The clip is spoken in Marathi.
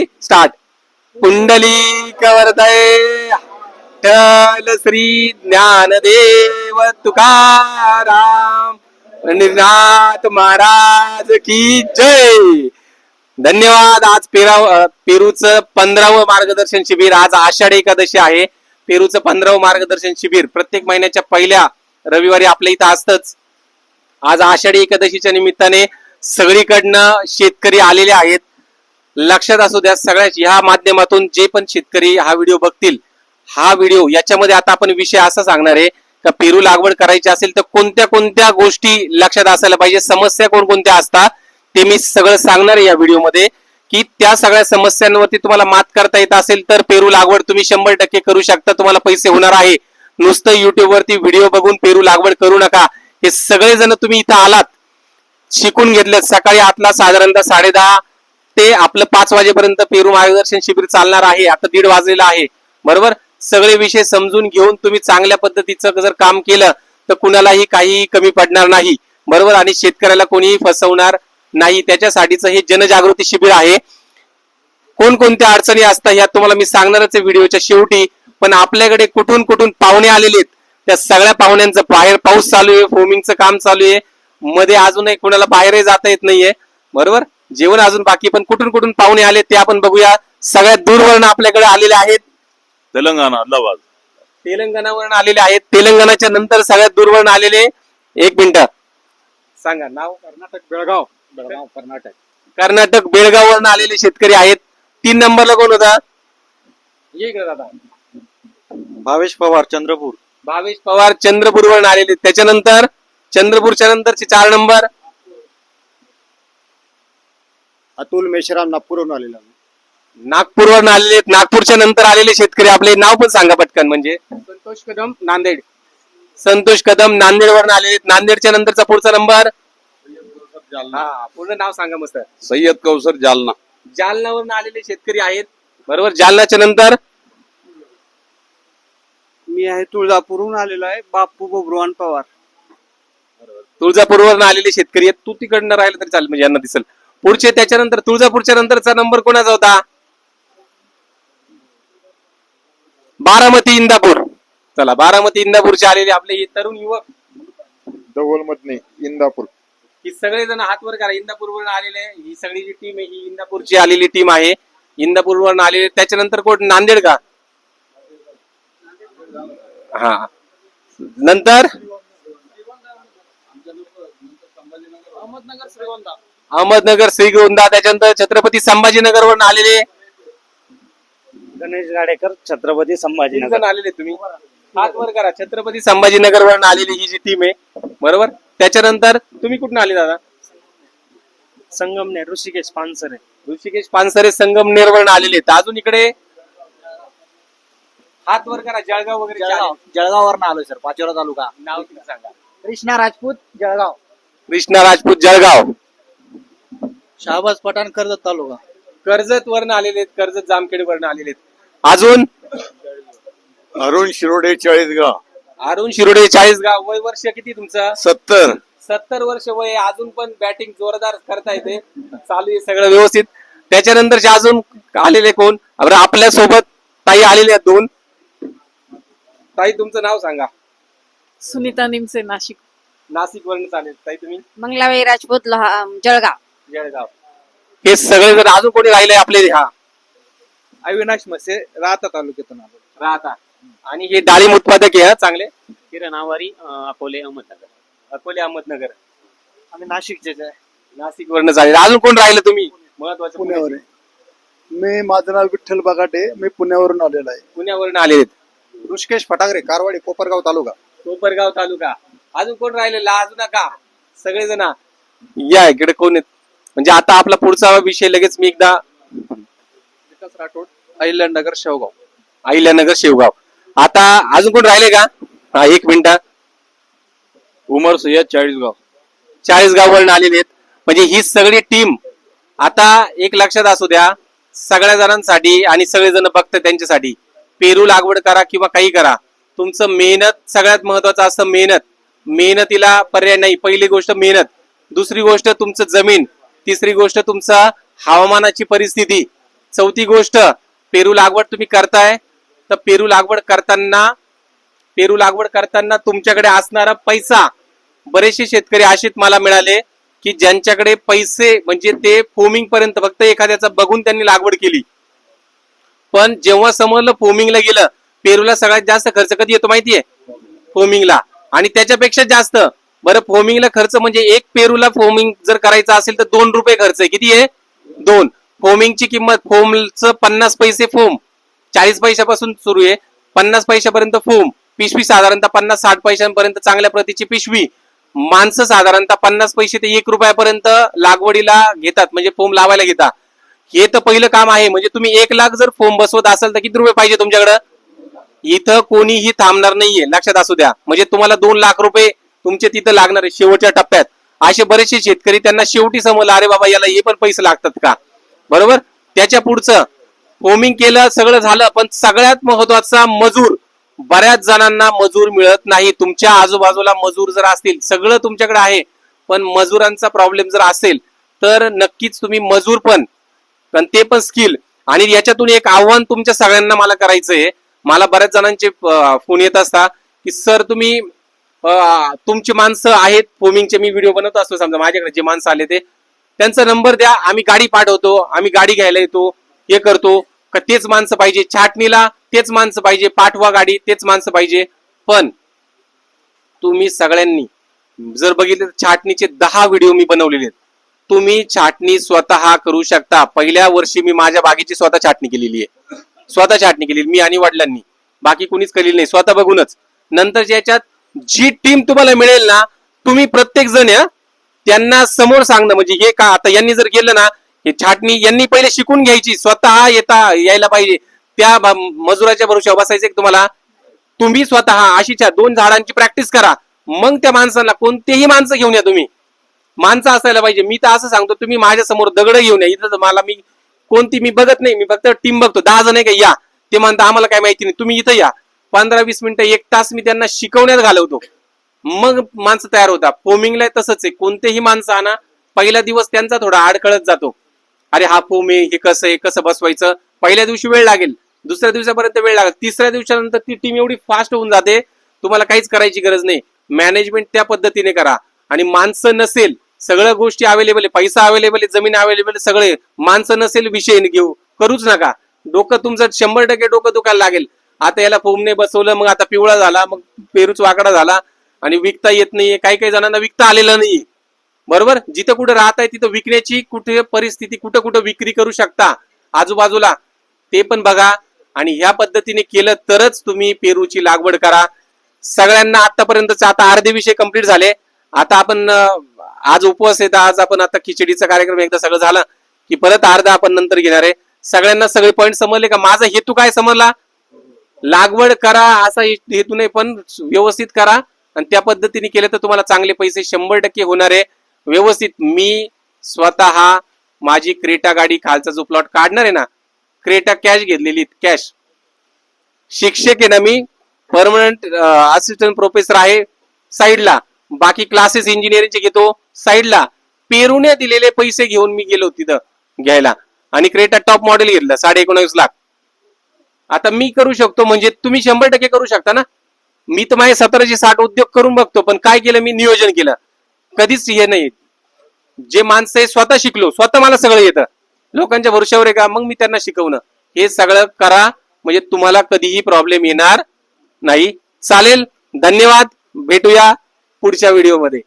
रेडी स्टार्ट कुंडली कवरतय टल श्री ज्ञानदेव तुकाराम पंढरीनाथ महाराज की जय धन्यवाद. आज पेराव पेरूचं पंधरावं मार्गदर्शन शिबिर. आज आषाढी एकादशी आहे. पेरूचं पंधरावं मार्गदर्शन शिबिर प्रत्येक महिन्याच्या पहिल्या रविवारी आपल्या इथं असतच. आज आषाढी एकादशीच्या निमित्ताने सगळीकडनं शेतकरी आलेले आहेत. लक्षात असू द्या सगळ्याच ह्या माध्यमातून जे पण शेतकरी हा व्हिडिओ बघतील हा व्हिडिओ याच्यामध्ये आता आपण विषय असा सांगणार आहे का पेरू लागवड करायची असेल तर कोणत्या कोणत्या गोष्टी लक्षात असायला पाहिजे समस्या कोणकोणत्या असतात ते मी सगळं सांगणार आहे या व्हिडिओमध्ये. की त्या सगळ्या समस्यांवरती तुम्हाला मात करता येत असेल तर पेरू लागवड तुम्ही शंभर टक्के करू शकता तुम्हाला पैसे होणार आहे. नुसतं युट्यूबवरती व्हिडिओ बघून पेरू लागवड करू नका. हे सगळेजण तुम्ही इथं आलात शिकून घेतलं सकाळी आतला साधारणतः साडे दहा ते आपलं पाच वाजेपर्यंत पेरू मार्गदर्शन शिबिर चालणार आहे. आता दीड वाजलेला आहे. बरोबर? सगळे विषय समजून घेऊन तुम्ही चांगल्या पद्धतीचं जर काम केलं तर कुणालाही काही कमी पडणार नाही. बरोबर? आणि शेतकऱ्याला कोणीही फसवणार नाही. त्याच्यासाठीच हे जनजागृती शिबिर आहे. कोणकोणत्या अडचणी असतात ह्या तुम्हाला मी सांगणारच आहे व्हिडिओच्या शेवटी. पण आपल्याकडे कुठून कुठून पाहुणे आलेले आहेत त्या सगळ्या पाहुण्यांचं बाहेर पाऊस चालू आहे फोमिंगचं काम चालू आहे. मध्ये अजूनही कुणाला बाहेरही जाता येत नाहीये. बरोबर? जेवण अजून बाकी पण कुठून कुठून पाहुणे आले ते आपण बघूया. सगळ्यात दूरवरून आपल्याकडे आलेले आहेत. तेलंगणा अहमदाबाद. तेलंगणावरून आलेले आहेत. तेलंगणाच्या नंतर सगळ्यात दूरवरून आलेले. एक मिनिट. सांगा नाव कर्नाटक बेळगाव. बेळगाव कर्नाटक. कर्नाटक बेळगाववरून आलेले शेतकरी आहेत. तीन नंबरला कोण होता? ये इकडे दादा. भावेश पवार चंद्रपूर. भावेश पवार चंद्रपूरवरून आलेले. त्याच्यानंतर चंद्रपूरच्या नंतरचे चार नंबर. अतुल मेश्राम नागपूरहून आलेला नागपूरवरून आलेले आहेत. नागपूरच्या नंतर आलेले शेतकरी. आपले नाव पण सांगा पटकन म्हणजे. संतोष कदम नांदेड. संतोष कदम नांदेडवरून आलेले. नांदेडच्या नंतरचा पुढचा नंबर? हा पूर्ण नाव सांगा मस्त. सय्यद कौसर जालना. जालनावरून आलेले शेतकरी आहेत. बरोबर. जालनाच्या नंतर? मी आहे तुळजापूरहून आलेलो आहे. बापू बब्रुवान पवार. तुळजापूरवरून आलेले शेतकरी आहेत. तू तिकडनं राहिलं तरी चालेल. म्हणजे यांना दिसल. पुढचे त्याच्यानंतर तुळजापूरच्या नंतरचा नंबर कोणाचा होता? बारामती इंदापूर. चला बारामती इंदापूरचे आलेले आपले हे तरुण युवक. दगोल मधने इंदापूर. ही सगळेजण हात वर करा. इंदापूरवरून आलेले ही सगळी जी टीम आहे ही इंदापूरची आलेली टीम आहे. इंदापूरवरून आलेले त्याच्यानंतर कोण? नांदेड का हा. नंतर? अहमदनगर श्रीगोंदा. त्याच्यानंतर छत्रपती संभाजीनगर वरून आलेले. गणेश गाडेकर छत्रपती तीन संभाजीनगर आलेले तुम्ही. हात वर करा. छत्रपती संभाजीनगर वरून आलेली ही जी टीम आहे बरोबर? त्याच्यानंतर तुम्ही कुठून आले दादा? संगमनेर ऋषिकेश पानसरे. ऋषिकेश पानसरे संगमनेर वरून आलेले आहेत. अजून इकडे? हात वर करा. जळगाव वगैरे जळगाव. जळगाववरून आलो सर. पाचोरा तालुका. नाव किती सांगा? कृष्णा राजपूत जळगाव. कृष्णा राजपूत जळगाव. शहाबाज पठाण कर्जत तालुका. कर्जत वरून आलेले आहेत कर्जत जामखेड वरून आलेले आहेत. अजून? अरुण शिरोडे चाळीसगाव. अरुण शिरोडे चाळीसगाव वय वर्ष किती तुमचं? सत्तर. सत्तर वर्ष वय आहे. अजून पण बॅटिंग जोरदार करता येते. चालू आहे सगळं व्यवस्थित. त्याच्यानंतरचे अजून आलेले कोण? बरं आपल्यासोबत ताई आलेले आहेत दोन. ताई तुमचं नाव सांगा. सुनीता निमसे नाशिक. नाशिक वरून चालेल ताई तुम्ही? मंगलाबाई राजपूत लोहा जळगाव. जळगाव. हे सगळे जण अजून कोणी राहिले आपले? हा. अविनाश मसे राहता तालुक्यातून आलो. राहता. आणि हे डाळिंब उत्पादक आहे हा चांगले? किरण आवारी अकोले अहमदनगर. अकोले अहमदनगर. आम्ही नाशिकचेच आहे. नाशिक वरून चालेल अजून कोण राहिलं तुम्ही? महत्वाचं पुण्यावर आहे? मी माझं नाव विठ्ठल बगाटे मी पुण्यावरून आलेलो आहे. पुण्यावरून आलेले आहेत. ऋषिकेश फटागरे कारवाडी कोपरगाव तालुका. कोपरगाव तालुका. अजून कोण राहिले लाजू नका. सगळेजण. या इकडे कोण आहेत? म्हणजे आता आपला पुढचा विषय लगेच मी एकदा विकास राठोड अहिल्यानगर शेवगाव. अहिल्यानगर शेवगाव. आता अजून कोण राहिले का? हा एक मिनिट. उमर सय्यद चाळीसगाव. चाळीसगाव वरून आलेले आहेत. म्हणजे ही सगळी टीम आता एक लक्षात असू द्या सगळ्या जणांसाठी आणि सगळेजण बघतात त्यांच्यासाठी. पेरू लागवड करा किंवा काही करा. तुमचं मेहनत सगळ्यात महत्वाचं असतं मेहनत. मेहनतीला पर्याय नाही. पहिली गोष्ट मेहनत. दुसरी गोष्ट तुमचं जमीन. तिसरी गोष्ट तुमचा हवामानाची परिस्थिती. चौथी गोष्ट पेरू लागवड तुम्ही करताय. तर पेरू लागवड करताना पेरू लागवड करताना तुमच्याकडे असणारा पैसा बरेचसे शेतकरी अशीच मला मिळाले की ज्यांच्याकडे पैसे म्हणजे ते फोमिंग पर्यंत फक्त एखाद्याचा बघून त्यांनी लागवड केली. पण जेव्हा समोरलं फोमिंगला गेलं पेरूला सगळ्यात जास्त खर्च कधी येतो माहितीये? फोमिंगला आणि त्याच्यापेक्षा जास्त बरं फोमिंगला खर्च म्हणजे एक पेरूला फोमिंग जर करायचं असेल तर दोन रुपये खर्च आहे. किती आहे? दोन. फोमिंगची किंमत फोमचं पन्नास पैसे फोम चाळीस पैशापासून सुरू आहे. पन्नास पैशापर्यंत फोम पिशवी साधारणतः पन्नास साठ पैशांपर्यंत चांगल्या प्रतीची पिशवी. माणसं साधारणतः पन्नास पैसे ते एक रुपयापर्यंत लागवडीला घेतात म्हणजे फोम लावायला घेतात. हे तर पहिलं काम आहे. म्हणजे तुम्ही एक लाख जर फोम बसवत असाल तर किती रुपये पाहिजे तुमच्याकडं? इथं कोणीही थांबणार नाहीये. लक्षात असू द्या. म्हणजे तुम्हाला दोन लाख रुपये तुमचे तिथं लागणार आहे शेवटच्या टप्प्यात. असे बरेचसे शेतकरी त्यांना शेवटी समजलं अरे बाबा याला हे पण पैसे लागतात का? बरोबर? त्याच्या पुढचं फोमिंग केलं सगळं झालं पण सगळ्यात महत्त्वाचा मजूर बऱ्याच जणांना मजूर मिळत नाही. तुमच्या आजूबाजूला मजूर जर असतील सगळं तुमच्याकडे आहे पण मजुरांचा प्रॉब्लेम जर असेल तर नक्कीच तुम्ही मजूर पण पण ते पण स्किल आणि याच्यातून एक आव्हान तुमच्या सगळ्यांना मला करायचंय. मला बऱ्याच जणांचे फोन येत असता की सर तुम्ही तुमची माणसं आहेत फोमिंगचे मी व्हिडिओ बनवत असतो समजा माझ्याकडे जे माणसं आले ते. त्यांचा नंबर द्या आम्ही गाडी पाठवतो आम्ही गाडी घ्यायला येतो हे करतो. का तेच माणसं पाहिजे छाटणीला तेच माणसं पाहिजे पाठवा गाडी तेच माणसं पाहिजे. पण तुम्ही सगळ्यांनी जर बघितलं तर छाटणीचे दहा व्हिडिओ मी बनवलेले आहेत. तुम्ही छाटणी स्वतः करू शकता. पहिल्या वर्षी मी माझ्या बागेची स्वतः छाटणी केलेली आहे. स्वतः छाटणी केलेली मी आणि वडिलांनी. बाकी कुणीच केलेली नाही स्वतः बघूनच. नंतर ज्याच्यात जी टीम तुम्हाला मिळेल ना तुम्ही प्रत्येक जण त्यांना समोर सांगणं म्हणजे हे का आता यांनी जर गेलं ना हे छाटणी यांनी पहिले शिकून घ्यायची स्वतः येता यायला पाहिजे. त्या मजुराच्या भरोशा बसायचं तुम्हाला? तुम्ही स्वतः अशीच्या दोन झाडांची प्रॅक्टिस करा. मग त्या माणसाला कोणतेही माणसं घेऊन या तुम्ही. माणसं असायला पाहिजे. मी तर असं सांगतो तुम्ही माझ्यासमोर दगड घेऊन या. इथं मला मी कोणती मी बघत नाही. मी फक्त टीम बघतो. दहा जण आहे का? या. ते म्हणता आम्हाला काय माहिती नाही. तुम्ही इथं या. पंधरा वीस मिनिटं एक तास मी त्यांना शिकवण्यात घालवतो. मग माणसं तयार होतात. फोमिंगला तसंच आहे. कोणतेही माणसं आणा पहिला दिवस त्यांचा थोडा आडकळत जातो. अरे हा फोम आहे हे कसं आहे कसं बसवायचं? पहिल्या दिवशी वेळ लागेल. दुसऱ्या दिवसापर्यंत वेळ लागेल. तिसऱ्या दिवसानंतर ती टीम एवढी फास्ट होऊन जाते तुम्हाला काहीच करायची गरज नाही. मॅनेजमेंट त्या पद्धतीने करा. आणि माणसं नसेल सगळ्या गोष्टी अवेलेबल आहे. पैसा अवेलेबल आहे जमीन अवेलेबल आहे सगळे. माणसं नसेल विषय घेऊ. करूच नका. डोकं तुमचं शंभर टक्के डोकं दुखायला लागेल. आता याला फोमने बसवलं मग आता पिवळा झाला मग पेरूच वाकडा झाला आणि विकता येत नाहीये. काही काही जणांना विकता आलेलं नाहीये. बरोबर? जिथं कुठं राहत आहे तिथं विकण्याची कुठे परिस्थिती कुठं कुठं विक्री करू शकता. आजूबाजूला ते पण बघा. आणि ह्या पद्धतीने केलं तरच तुम्ही पेरूची लागवड करा. सगळ्यांना आतापर्यंतच आता अर्धे विषय कंप्लीट झाले. आता आपण आज उपवास येत आज आपण आता खिचडीचा कार्यक्रम एकदा सगळं झालं की परत अर्धा आपण नंतर घेणार आहे. सगळ्यांना सगळे पॉईंट समजले का? माझा हेतू काय समजला? लागवड करा असा हेतू नाही पण व्यवस्थित करा. आणि त्या पद्धतीने केलं तर तुम्हाला चांगले पैसे शंभर टक्के होणार आहे. व्यवस्थित मी स्वतः माझी क्रेटा गाडी खालचा जो प्लॉट काढणार आहे ना क्रेटा कॅश घेतलेली कॅश शिक्षक आहे ना मी परमनंट असिस्टंट प्रोफेसर आहे साईडला. बाकी क्लासेस इंजिनिअरिंगचे घेतो साईडला. पेरूने दिलेले पैसे घेऊन मी गेलो तिथं घ्यायला. आणि क्रेटा टॉप मॉडेल घेतलं साडे एकोणावीस लाख. आता मी करू शकतो म्हणजे तुम्ही शंभर टक्के करू शकता ना? मी तर माझे सतराशे साठ उद्योग करून बघतो पण काय केलं मी? नियोजन केलं. कधीच हे नाही. जे माणसं आहे स्वतः शिकलो. स्वतः मला सगळं येतं. लोकांच्या भरोश्यावर आहे का? मग मी त्यांना शिकवणं. हे सगळं करा. म्हणजे तुम्हाला कधीही प्रॉब्लेम येणार नाही. चालेल. धन्यवाद. भेटूया पुढच्या व्हिडिओमध्ये